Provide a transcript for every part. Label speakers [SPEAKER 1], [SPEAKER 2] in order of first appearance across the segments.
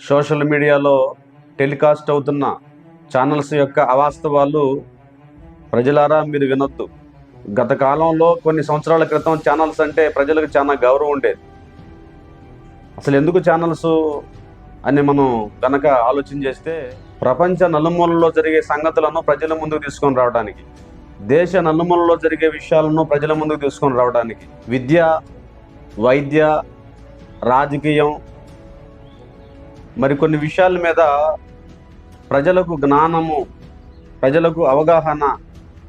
[SPEAKER 1] Social మీడియాలో telecast అవుతున్న channels యొక్క అవాస్తవాలు ప్రజలారా మీరు వినొద్దు. గత కాలంలో కొన్ని సంవత్సరాల క్రితం ఛానల్స్ అంటే ప్రజలకు చాలా గౌరవం ఉండేది. అసలు ఎందుకు ఛానల్స్ అని మనం కనుక ఆలోచన చేస్తే ప్రపంచ నలుమూలలో జరిగే సంగతులను ప్రజల ముందుకు తీసుకొని రావడానికి దేశ నలుమూలలో జరిగే విషయాలను ప్రజల ముందుకు తీసుకొని రావడానికి విద్య వైద్య రాజకీయం మరికొన్ని విషయాల మీద ప్రజలకు జ్ఞానము ప్రజలకు అవగాహన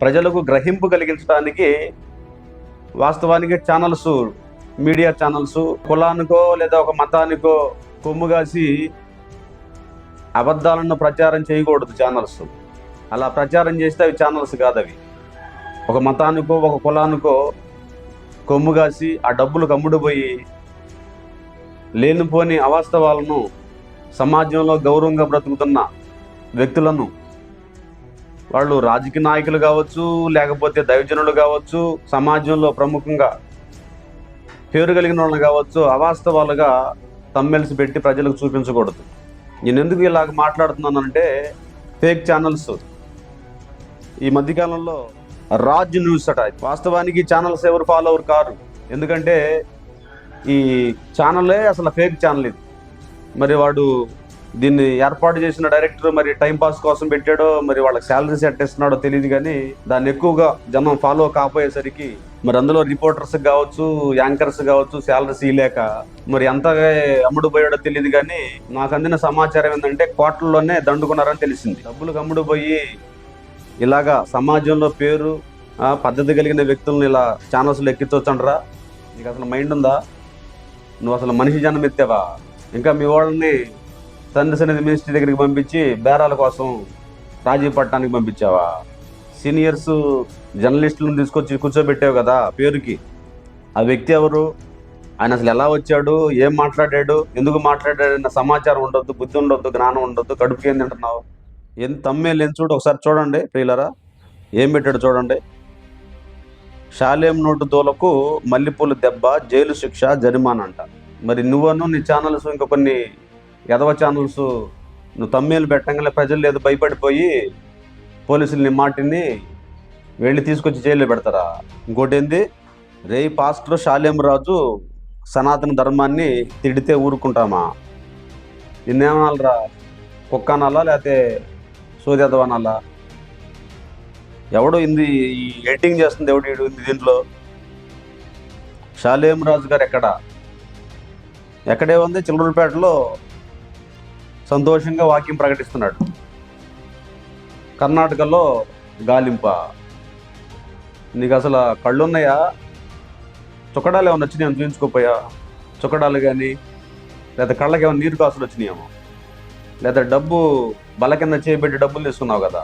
[SPEAKER 1] ప్రజలకు గ్రహింపు కలిగించడానికి వాస్తవానికి ఛానల్స్ మీడియా ఛానల్స్ కులానికో లేదా ఒక మతానికో కొమ్ము కాసి అబద్ధాలను ప్రచారం చేయకూడదు ఛానల్స్ అలా ప్రచారం చేస్తే అవి ఛానల్స్ కాదు అవి ఒక మతానికో ఒక కులానికో కొమ్ము కాసి ఆ డబ్బులు కమ్ముడుపోయి లేనిపోని అవాస్తవాలను సమాజంలో గౌరవంగా బ్రతుకుతున్న వ్యక్తులను వాళ్ళు రాజకీయ నాయకులు కావచ్చు లేకపోతే దైవజనులు కావచ్చు సమాజంలో ప్రముఖంగా పేరు కలిగిన వాళ్ళు కావచ్చు అవాస్తవాలుగా తమ్మెల్సి పెట్టి ప్రజలకు చూపించకూడదు. నేను ఎందుకు ఇలాగ మాట్లాడుతున్నానంటే ఫేక్ ఛానల్స్ ఈ మధ్యకాలంలో రాజ్ న్యూస్ అట. వాస్తవానికి ఛానల్స్ ఎవరు ఫాలోవర్ కారు? ఎందుకంటే ఈ ఛానలే అసలు ఫేక్ ఛానల్ ఇది. మరి వాడు దీన్ని ఏర్పాటు చేసిన డైరెక్టర్ మరి టైం పాస్ కోసం పెట్టాడో మరి వాళ్ళకి శాలరీ సెట్ ఇస్తున్నాడో తెలియదు కానీ దాన్ని ఎక్కువగా జనం ఫాలో కాపోయేసరికి మరి అందులో రిపోర్టర్స్ కావచ్చు యాంకర్స్ కావచ్చు శాలరీస్ ఇలేక మరి ఎంత అమ్ముడుపోయాడో తెలియదు కానీ నాకు అందిన సమాచారం ఏంటంటే కోట్లలోనే దండుకున్నారని తెలిసింది. డబ్బులు అమ్ముడుపోయి ఇలాగా సమాజంలో పేరు పద్ధతి కలిగిన వ్యక్తులను ఇలా ఛానల్స్లో ఎక్కించవచ్చండ్రా నీకు అసలు మైండ్ ఉందా? నువ్వు అసలు మనిషి జన్మ ఎత్తేవా ఇంకా మీ వాళ్ళని తండ్రి సన్నిధి మినిస్ట్రీ దగ్గరికి పంపించి బేరాల కోసం రాజీ పట్టడానికి పంపించావా? సీనియర్స్ జర్నలిస్టులను తీసుకొచ్చి కూర్చోబెట్టావు కదా పేరుకి. ఆ వ్యక్తి ఎవరు? ఆయన అసలు ఎలా వచ్చాడు? ఏం మాట్లాడాడు? ఎందుకు మాట్లాడాడు? అన్న సమాచారం ఉండొద్దు బుద్ధి ఉండొద్దు జ్ఞానం ఉండొద్దు కడుపుకి ఏం తింటున్నావు ఏం తమ్మేలు ఏం చూడు ఒకసారి చూడండి ప్రియులరా. ఏం పెట్టాడు చూడండి. షాలేం నోటు దోలకు మల్లెపూల దెబ్బ జైలు శిక్ష జరిమానా అంట. మరి నువ్వను నీ ఛానల్స్ ఇంకా కొన్ని ఎదవ ఛానల్స్ నువ్వు తమ్మేలు పెట్టంగానే ప్రజలు లేదు భయపడిపోయి పోలీసులు నీ మాటిని వెళ్ళి తీసుకొచ్చి జైల్లో పెడతారా? ఇంకోటి ఏంది? రే పాస్టర్ రాజు సనాతన ధర్మాన్ని తిడితే ఊరుకుంటామా? నిన్నేమనాలరా? కుక్క అనాలా లేకపోతే సూర్యదవ అనాలా ఎవడు ఇంది ఈ ఎడిటింగ్ చేస్తుంది ఎవడు ఈడు దీంట్లో? షాలేం రాజు గారు ఎక్కడ? ఎక్కడే ఉంది? చిల్లూరుపేటలో సంతోషంగా వాక్యం ప్రకటిస్తున్నాడు. కర్ణాటకలో గాలింప. నీకు అసలు కళ్ళు ఉన్నాయా చుక్కడాలు ఏమైనా వచ్చినాయో? చూపించుకోపోయా? చుక్కడాలు కానీ లేదా కళ్ళకి ఏమైనా నీరు కాసులు వచ్చినాయేమో? లేదా డబ్బు బల కింద చేయబెట్టి డబ్బులు తీసుకున్నావు కదా?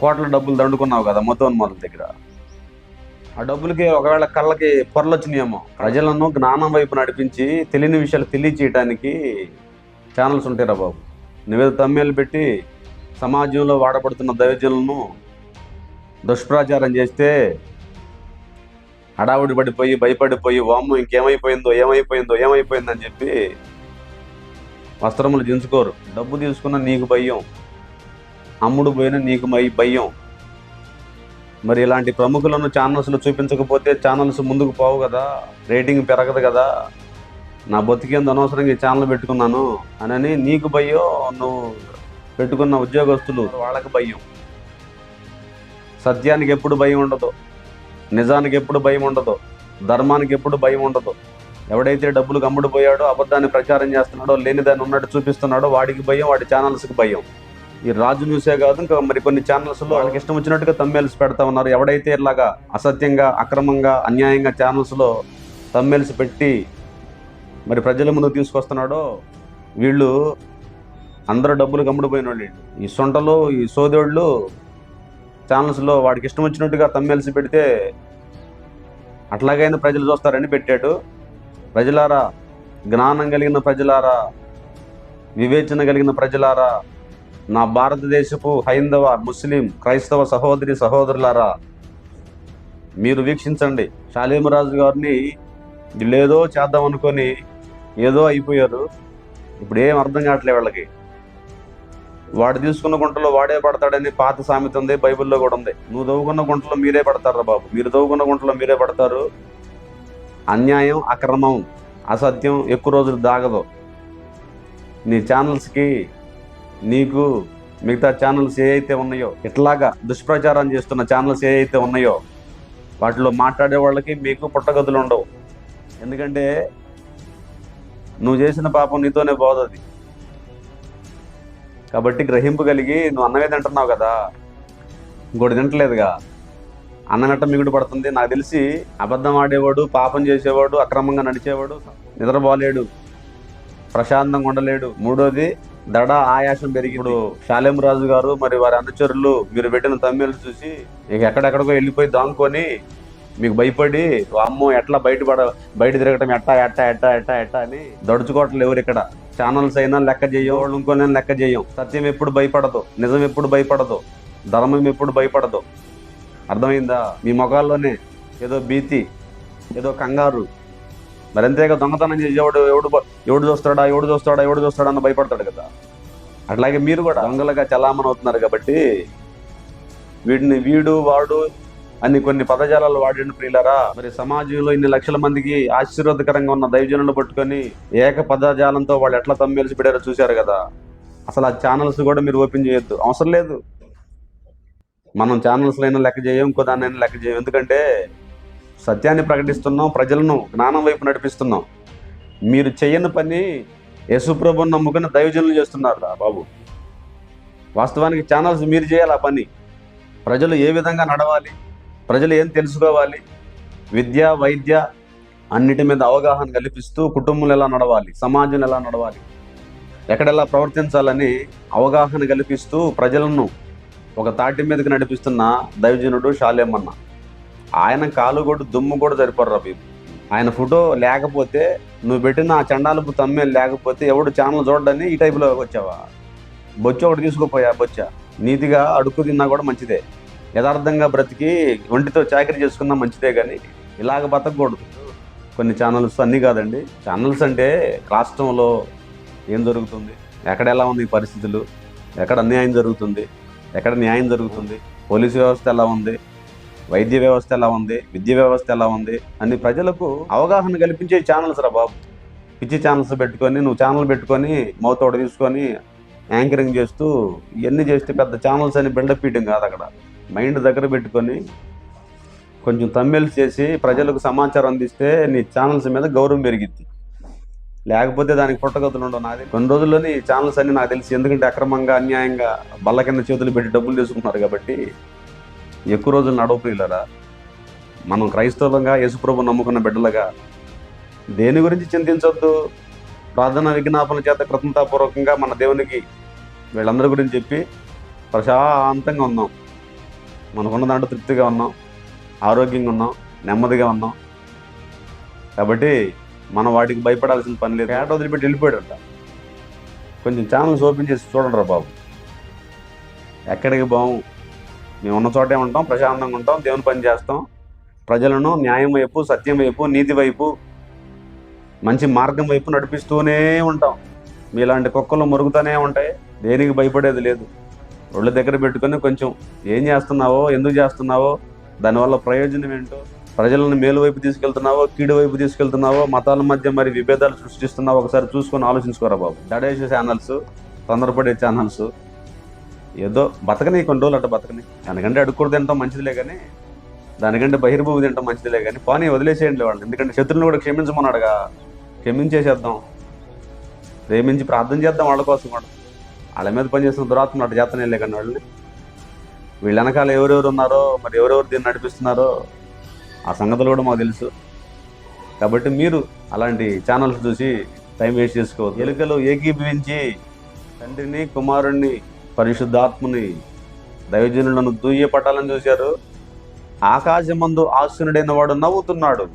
[SPEAKER 1] కోట్ల డబ్బులు దండుకున్నావు కదా మొత్తం మొదల దగ్గర? ఆ డబ్బులకి ఒకవేళ కళ్ళకి పొరలు వచ్చినాయేమో ప్రజలను జ్ఞానం వైపు నడిపించి తెలియని విషయాలు తెలియచేయటానికి ఛానల్స్ ఉంటాయిరా బాబు. నువ్వేదో తమ్మేలు పెట్టి సమాజంలో వాడబడుతున్న దైవజనులను దుష్ప్రచారం చేస్తే హడావుడి పడిపోయి భయపడిపోయి వామ్మ ఇంకేమైపోయిందో ఏమైపోయిందో ఏమైపోయిందని చెప్పి వస్త్రములు దించుకోరు. డబ్బు తీసుకున్న నీకు భయం. అమ్ముడు పోయిన నీకు మై భయం. మరి ఇలాంటి ప్రముఖులను ఛానల్స్లో చూపించకపోతే ఛానల్స్ ముందుకు పోవు కదా రేటింగ్ పెరగదు కదా. నా బతికేందు అనవసరంగా ఈ ఛానల్ పెట్టుకున్నాను అనని నీకు భయం నువ్వు పెట్టుకున్న ఉద్యోగస్తులు వాళ్ళకి భయం. సత్యానికి ఎప్పుడు భయం ఉండదు నిజానికి ఎప్పుడు భయం ఉండదు ధర్మానికి ఎప్పుడు భయం ఉండదు. ఎవడైతే డబ్బులు కమ్ముడు పోయాడో అబద్ధాన్ని ప్రచారం చేస్తున్నాడో లేనిదాన్ని ఉన్నట్టు చూపిస్తున్నాడో వాడికి భయం వాడి ఛానల్స్కి భయం. ఈ రాజు న్యూసే కాదు ఇంకా మరి కొన్ని ఛానల్స్లో వాళ్ళకి ఇష్టం వచ్చినట్టుగా తమ్మేల్స్ పెడతా ఉన్నారు. ఎవడైతే ఇలాగా అసత్యంగా అక్రమంగా అన్యాయంగా ఛానల్స్లో తమ్మేల్స్ పెట్టి మరి ప్రజల ముందుకు తీసుకొస్తున్నాడో వీళ్ళు అందరూ డబ్బులు గమ్ముడిపోయిన వాళ్ళు. ఈ సొంటలు ఈ సోదోళ్ళు ఛానల్స్లో వాడికి ఇష్టం వచ్చినట్టుగా తమ్మేల్సి పెడితే అట్లాగైనా ప్రజలు చూస్తారని పెట్టాడు. ప్రజలారా జ్ఞానం కలిగిన ప్రజలారా వివేచన కలిగిన ప్రజలారా నా భారతదేశపు హైందవ ముస్లిం క్రైస్తవ సహోదరి సహోదరులారా మీరు వీక్షించండి. షాలీమరాజు గారిని వీళ్ళేదో చేద్దాం అనుకొని ఏదో అయిపోయారు. ఇప్పుడు ఏం అర్థం కావట్లే వాళ్ళకి. వాడు తీసుకున్న గుంటలో వాడే పడతాడని పాత సామెత ఉంది బైబిల్లో కూడా ఉంది. నువ్వు దవ్వుకున్న గుంటలో మీరే పడతారా బాబు? మీరు దవ్వుకున్న గుంటలో మీరే పడతారు. అన్యాయం అక్రమం అసత్యం ఎక్కువ రోజులు దాగదు. నీ ఛానల్స్కి నీకు మిగతా ఛానల్స్ ఏ అయితే ఉన్నాయో ఇట్లాగా దుష్ప్రచారం చేస్తున్న ఛానల్స్ ఏ అయితే ఉన్నాయో వాటిలో మాట్లాడే వాళ్ళకి మీకు పుట్టగదులు ఉండవు. ఎందుకంటే నువ్వు చేసిన పాపం నీతోనే పోదది. కాబట్టి గ్రహింపు కలిగి నువ్వు అన్నమే తింటున్నావు కదా. ఇంకోటి తింటలేదుగా అన్నమెట్ట మిగుడు పడుతుంది. నాకు తెలిసి అబద్ధం ఆడేవాడు పాపం చేసేవాడు అక్రమంగా నడిచేవాడు నిద్రపోలేడు ప్రశాంతంగా ఉండలేడు. మూడోది దడ ఆయాసం పెరిగి ఇప్పుడు శాలేం రాజు గారు మరి వారి అనుచరులు మీరు పెట్టిన తమ్మిళ్ళు చూసి ఇక ఎక్కడెక్కడికో వెళ్ళిపోయి దాంకొని మీకు భయపడి అమ్మో ఎట్లా బయటపడ బయట తిరగటం ఎట్టా ఎట్టా ఎట్టా ఎట్టా ఎట్టా అని దడుచుకోవట్లేదు ఎవరు ఇక్కడ. ఛానల్స్ అయినా లెక్క చేయం వాళ్ళు ఇంకోనే లెక్క చేయం సత్యం ఎప్పుడు భయపడదు నిజం ఎప్పుడు భయపడదు ధర్మం ఎప్పుడు భయపడదు. అర్థమైందా? మీ మొగాల్లోనే ఏదో భీతి ఏదో కంగారు. మరి అంతేగా దొంగతనం చేసేవాడు ఎవడు ఎవడు ఎవడు చూస్తాడా ఎవడు చూస్తాడా ఎవడు చూస్తాడా అని భయపడతాడు కదా. అట్లాగే మీరు కూడా దొంగలుగా చలామణి అవుతున్నారు కాబట్టి వీడిని వీడు వాడు అని కొన్ని పదజాలాలు వాడిన ప్రియులరా. మరి సమాజంలో ఇన్ని లక్షల మందికి ఆశీర్వాదకరంగా ఉన్న దైవజనులు పట్టుకొని ఏక పదజాలంతో వాళ్ళు ఎట్లా తమ్మేలిసి పెట్టారో చూశారు కదా. అసలు ఆ ఛానల్స్ కూడా మీరు ఓపెన్ చేయొద్దు. అవసరం లేదు. మనం ఛానల్స్ అయినా లెక్క చేయం ఇంకో దాన్నైనా లెక్క చేయం ఎందుకంటే సత్యాన్ని ప్రకటిస్తున్నాం ప్రజలను జ్ఞానం వైపు నడిపిస్తున్నాం. మీరు చేయని పని యేసుప్రభుని నమ్ముకుని దైవజనులు చేస్తున్నారు రా బాబు. వాస్తవానికి ఛానల్స్ మీరు చేయాలి ఆ పని. ప్రజలు ఏ విధంగా నడవాలి ప్రజలు ఏం తెలుసుకోవాలి విద్య వైద్య అన్నిటి మీద అవగాహన కల్పిస్తూ కుటుంబం ఎలా నడవాలి సమాజం ఎలా నడవాలి ఎక్కడెలా ప్రవర్తించాలని అవగాహన కల్పిస్తూ ప్రజలను ఒక తాటి మీదకి నడిపిస్తున్న దైవజనుడు షాలేమన్నా ఆయన కాలు కూడా దుమ్ము కూడా సరిపడరు రబీ ఆయన ఫోటో లేకపోతే నువ్వు పెట్టిన ఆ చండాలపు తమ్మే లేకపోతే ఎవడు ఛానల్ చూడడని ఈ టైపులో వచ్చావా? బొచ్చ ఒకటి తీసుకుపోయా బొచ్చ? నీతిగా అడుక్కు తిన్నా కూడా మంచిదే. యథార్థంగా బ్రతికి ఒంటితో చాకరీ చేసుకున్నా మంచిదే కానీ ఇలాగ బతకూడదు కొన్ని ఛానల్స్ అన్నీ కాదండి. ఛానల్స్ అంటే రాష్ట్రంలో ఏం జరుగుతుంది? ఎక్కడ ఎలా ఉంది ఈ పరిస్థితులు? ఎక్కడ అన్యాయం జరుగుతుంది? ఎక్కడ న్యాయం జరుగుతుంది? పోలీసు వ్యవస్థ ఎలా ఉంది? వైద్య వ్యవస్థ ఎలా ఉంది? విద్య వ్యవస్థ ఎలా ఉంది? అని ప్రజలకు అవగాహన కల్పించే ఛానల్స్ రా బాబు. పిచ్చి ఛానల్స్ పెట్టుకొని నువ్వు ఛానల్ పెట్టుకొని మౌతోడ తీసుకొని యాంకరింగ్ చేస్తూ ఇవన్నీ చేస్తే పెద్ద ఛానల్స్ అని బిల్డప్ ఇవ్వడం కాదు అక్కడ. మైండ్ దగ్గర పెట్టుకొని కొంచెం తమ్మెల్స్ చేసి ప్రజలకు సమాచారం అందిస్తే నీ ఛానల్స్ మీద గౌరవం పెరిగిద్ది. లేకపోతే దానికి పుట్టగతులు ఉండవు నాది. కొన్ని రోజుల్లోనే ఈ ఛానల్స్ అన్ని నాకు తెలిసి ఎందుకంటే అక్రమంగా అన్యాయంగా బల్ల కింద చేతులు పెట్టి డబ్బులు తీసుకున్నారు కాబట్టి ఎక్కువ రోజులు నడవపోయిలరా మనం క్రైస్తవంగా యేసుప్రభు నమ్ముకున్న బిడ్డలుగా దేని గురించి చింతించొద్దు? ప్రార్థన విజ్ఞాపన చేత కృతజ్ఞతాపూర్వకంగా మన దేవునికి వీళ్ళందరి గురించి చెప్పి ప్రశాంతంగా ఉన్నాం. మనకున్న దాంట్లో తృప్తిగా ఉన్నాం. ఆరోగ్యంగా ఉన్నాం. నెమ్మదిగా ఉన్నాం. కాబట్టి మనం వాటికి భయపడాల్సిన పని లేదు. ఏట వదిలిపెట్టి వెళ్ళిపోయాడంట. కొంచెం ఛానల్స్ ఓపెన్ చేసి చూడండి రా బాబు. ఎక్కడికి బాము మేము ఉన్న చోటే ఉంటాం ప్రశాంతంగా ఉంటాం దేవుని పని చేస్తాం. ప్రజలను న్యాయం వైపు సత్యం వైపు నీతి వైపు మంచి మార్గం వైపు నడిపిస్తూనే ఉంటాం. మీలాంటి కుక్కలు మురుగుతూనే ఉంటాయి. దేనికి భయపడేది లేదు. ఒళ్ళు దగ్గర పెట్టుకొని కొంచెం ఏం చేస్తున్నావో ఎందుకు చేస్తున్నావో దానివల్ల ప్రయోజనం ఏంటో ప్రజలను మేలు వైపు తీసుకెళ్తున్నావో కీడు వైపు తీసుకెళ్తున్నావో మతాల మధ్య మరి విభేదాలు సృష్టిస్తున్నావో ఒకసారి చూసుకొని ఆలోచించుకోరా బాబు. దడేసే ఛానల్స్ తొందరపడే ఛానల్స్ ఏదో బతకని కొన్ని రోజులు అట్ట బతకని. దానికంటే అడుక్కుడు తినటం మంచిదిలే కానీ దానికంటే బహిర్భూమి తినటం మంచిదిలే కానీ పోనీ వదిలేసేయండి వాళ్ళు ఎందుకంటే శత్రువుని కూడా క్షమించమన్నాడుగా క్షమించేసేద్దాం. ప్రేమించి ప్రార్థన చేద్దాం వాళ్ళ కోసం కూడా. వాళ్ళ మీద పనిచేస్తున్న దురాత్మ అటు చేతనే వెళ్ళే కానీ వాళ్ళని. వీళ్ళ వెనకాల ఎవరెవరు ఉన్నారో మరి ఎవరెవరు దీన్ని నడిపిస్తున్నారో ఆ సంగతులు కూడా మాకు తెలుసు. కాబట్టి మీరు అలాంటి ఛానల్స్ చూసి టైం వేస్ట్ చేసుకోవద్దు. ఎలుకలు ఏకీభవించి తండ్రిని కుమారుణ్ణి పరిశుద్ధాత్ముని దైవజనులను దూయ చూశారు. ఆకాశమందు ఆసునుడైన వాడు నవ్వుతున్నాడు.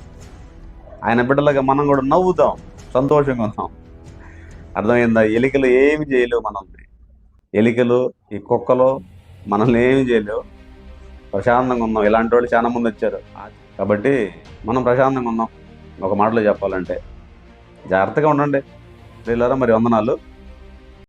[SPEAKER 1] ఆయన బిడ్డలుగా మనం కూడా నవ్వుతాం సంతోషంగా ఉన్నాం. అర్థమైందా? ఎలికలు ఏమి చేయలేవు మనల్ని. ఎలికలు ఈ కుక్కలు మనల్ని ఏమి చేయలేవు. ప్రశాంతంగా ఉన్నాం. ఇలాంటి వాళ్ళు చాలా మంది వచ్చారు. కాబట్టి మనం ప్రశాంతంగా ఉన్నాం. ఒక మాటలో చెప్పాలంటే జాగ్రత్తగా ఉండండి. వీళ్ళారా మరి వందనాలు.